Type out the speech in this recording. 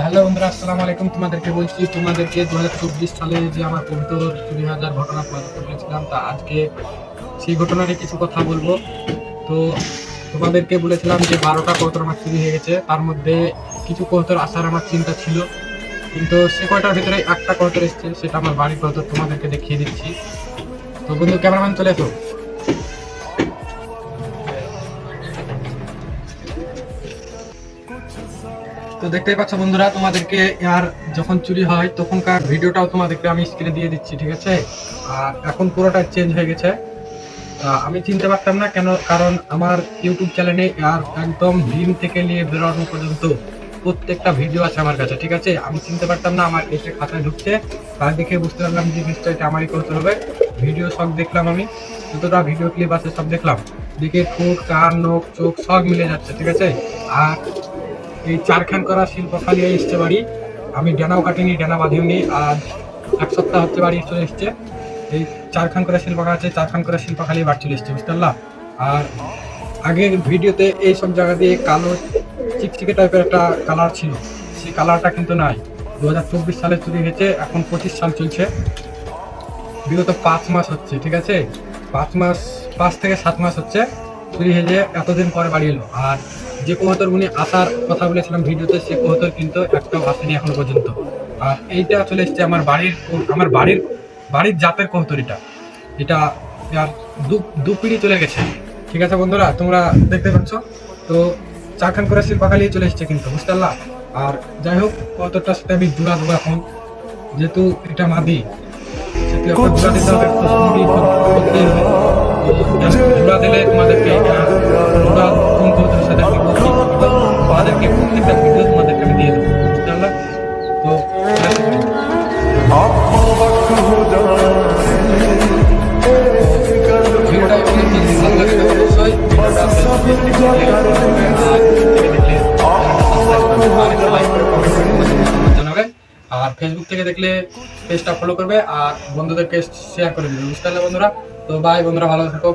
Hello বন্ধুরা, আসসালামু আলাইকুম। তোমাদেরকে বলছি, তোমাদেরকে দু হাজার চব্বিশ সালে যে আমার কবুতর চুরি হাজার ঘটনা বলেছিলাম তা আজকে সেই ঘটনারই কিছু কথা বলব। তো তোমাদেরকে বলেছিলাম যে বারোটা কবুতর আমার চুরি হয়ে গেছে, তার মধ্যে কিছু কবুতর আসার আমার চিন্তা ছিল। কিন্তু সে কয়টার ভিতরে একটা কবুতর এসছে, সেটা আমার বাড়ির কবুতর তোমাদেরকে দেখিয়ে দিচ্ছি। তো বন্ধু, ক্যামেরাম্যান চলে এসো। তো দেখতেই পাচ্ছ বন্ধুরা, তোমাদেরকে আর যখন চুরি হয়, তখনকার ভিডিওটাও তোমাদেরকে আমি স্ক্রিনে দিয়ে দিচ্ছি, ঠিক আছে? আর এখন পুরোটা চেঞ্জ হয়ে গেছে। আমি চিনতে পারতাম না কেন, কারণ আমার ইউটিউব চ্যানেলে আর একদম ডিম থেকে নিয়ে বেরোনো পর্যন্ত প্রত্যেকটা ভিডিও আছে আমার কাছে, ঠিক আছে? আমি চিনতে পারতাম না আমার এসে খাতায় ঢুকছে। তার দেখে বুঝতে পারলাম যে নিশ্চয়ই এটা আমারই করতে হবে। ভিডিও সব দেখলাম আমি, যতটা ভিডিও ক্লিপ আছে সব দেখলাম। দেখে ঠোঁট, কান, নখ, চোখ সব মিলে যাচ্ছে, ঠিক আছে? আর এই চারখান করা শিল্প খালি এসছে বাড়ি। আমি ডানাও কাটিনি, ডানা বাঁধিনি আর এক সপ্তাহ হচ্ছে বাড়ি চলে এসছে। এই চারখান করে শিল্প আছে, চারখান করে শিল্প খালি বাড়ি চলে এসছে, বুঝতে পারলা? আর আগের ভিডিওতে এই সব জায়গা দিয়ে কালো চিকচিকে টাইপের একটা কালার ছিল। সেই কালারটা কিন্তু নাই। দু হাজার চব্বিশ সালে চুরি হয়েছে, এখন পঁচিশ সাল চলছে। বিগত পাঁচ মাস হচ্ছে, ঠিক আছে? পাঁচ মাস, পাঁচ থেকে সাত মাস হচ্ছে। চুরি হয়ে যে এতদিন পরে বাড়ি এলো। আর যে কবুতর উনি আসার কথা বলেছিলাম ভিডিওতে, সে কবুতর কিন্তু একটাও আসেনি এখনও পর্যন্ত। আর এইটা চলে এসছে আমার বাড়ির আমার বাড়ির বাড়ির জাতের কবুতর এটা। এটা আর দু দু পিড়ি চলে গেছে। ঠিক আছে বন্ধুরা, তোমরা দেখতে পাচ্ছ? তো চারখান করে শিল্পাখালি চলে এসছে কিন্তু, বুঝতে পারলা? আর যাই হোক কতটার সাথে আমি জোড়া দেবো এখন। যেহেতু এটা মাদি জোড়া দিতে হবে। তো সঙ্গী করতেই হবে তো জোড়া দিলে তোমাদেরকে জোড়া কোন কবুতরের সাথে আমি বলছি, তোমাদেরকে প্রত্যেকটা ভিডিও তোমাদেরকে আমি দিয়ে দেবো তো আর ফেসবুক থেকে দেখলে পেজটা ফলো করবে, আর বন্ধুদেরকে শেয়ার করে দেবে, বুঝতে পারলে বন্ধুরা? তো বাই বন্ধুরা, ভালো থাকো।